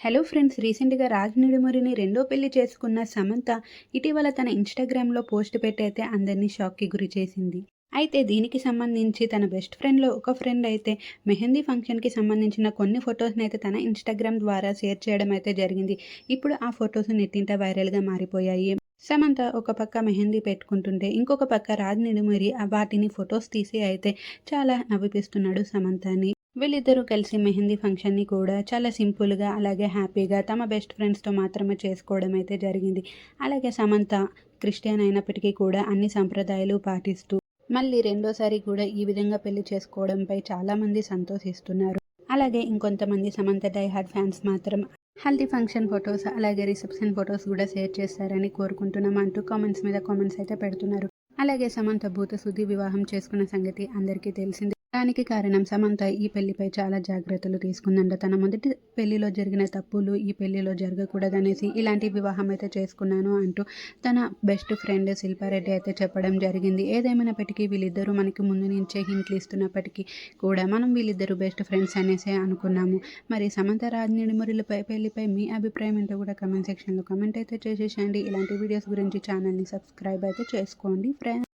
Hello friends రీసెంట్గా రాజ్ నిడుమురిని రెండో పెళ్ళి చేసుకున్న సమంత ఇటీవల తన ఇన్స్టాగ్రామ్లో పోస్ట్ పెట్టి అయితే అందరినీ షాక్కి గురి చేసింది. అయితే దీనికి సంబంధించి తన బెస్ట్ ఫ్రెండ్లో ఒక ఫ్రెండ్ అయితే మెహందీ ఫంక్షన్కి సంబంధించిన కొన్ని ఫొటోస్ని అయితే తన ఇన్స్టాగ్రామ్ ద్వారా షేర్ చేయడం అయితే జరిగింది. ఇప్పుడు ఆ ఫొటోస్ నెట్టింట వైరల్గా మారిపోయాయి. సమంత ఒక పక్క మెహందీ పెట్టుకుంటుంటే ఇంకొక పక్క రాజ్ నిడుమరి ఆ వాటిని ఫొటోస్ తీసి అయితే చాలా నవ్విపిస్తున్నాడు సమంతని. వీళ్ళిద్దరూ కలిసి మెహందీ ఫంక్షన్ని కూడా చాలా సింపుల్గా అలాగే హ్యాపీగా తమ బెస్ట్ ఫ్రెండ్స్తో మాత్రమే చేసుకోవడం అయితే జరిగింది. అలాగే సమంత క్రిస్టియన్ అయినప్పటికీ కూడా అన్ని సంప్రదాయాలు పాటిస్తూ మళ్ళీ రెండోసారి కూడా ఈ విధంగా పెళ్ళి చేసుకోవడంపై చాలామంది సంతోషిస్తున్నారు. అలాగే ఇంకొంతమంది సమంత డై హార్డ్ ఫ్యాన్స్ మాత్రం హల్దీ ఫంక్షన్ ఫొటోస్ అలాగే రిసెప్షన్ ఫొటోస్ కూడా షేర్ చేస్తారని కోరుకుంటున్నాం అంటూ కామెంట్స్ మీద కామెంట్స్ అయితే పెడుతున్నారు. అలాగే సమంత భూత సుధి వివాహం చేసుకున్న సంగతి అందరికీ తెలిసింది. దానికి కారణం సమంత ఈ పెళ్ళిపై చాలా జాగ్రత్తలు తీసుకుందంట. తన మొదటి పెళ్ళిలో జరిగిన తప్పులు ఈ పెళ్ళిలో జరగకూడదనేసి ఇలాంటి వివాహం అయితే చేసుకున్నాను అంటూ తన బెస్ట్ ఫ్రెండ్ శిల్పారెడ్డి అయితే చెప్పడం జరిగింది. ఏదేమైనప్పటికీ వీళ్ళిద్దరూ మనకి ముందు నుంచే హింట్లు ఇస్తున్నప్పటికీ కూడా మనం వీళ్ళిద్దరూ బెస్ట్ ఫ్రెండ్స్ అనేసి అనుకున్నాము. మరి సమంత రాజనిడిమురులపై పెళ్ళిపై మీ అభిప్రాయం ఏంటో కూడా కమెంట్ సెక్షన్లో కమెంట్ అయితే చేసేసేయండి. ఇలాంటి వీడియోస్ గురించి ఛానల్ని సబ్స్క్రైబ్ అయితే చేసుకోండి ఫ్రెండ్స్